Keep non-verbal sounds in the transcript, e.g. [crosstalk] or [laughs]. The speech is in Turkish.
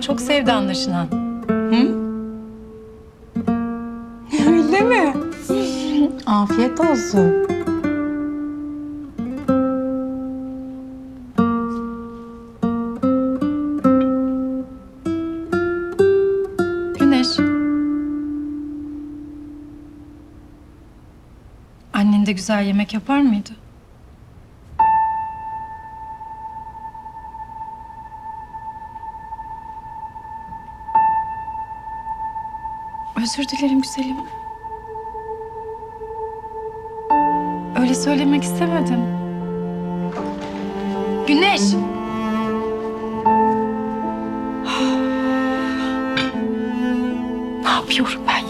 Bayağı çok sevdi anlaşılan. [laughs] Öyle mi? Afiyet olsun. Güneş. Annen de güzel yemek yapar mıydı? Özür dilerim güzelim. Öyle söylemek istemedim. Güneş. ne yapıyorum ben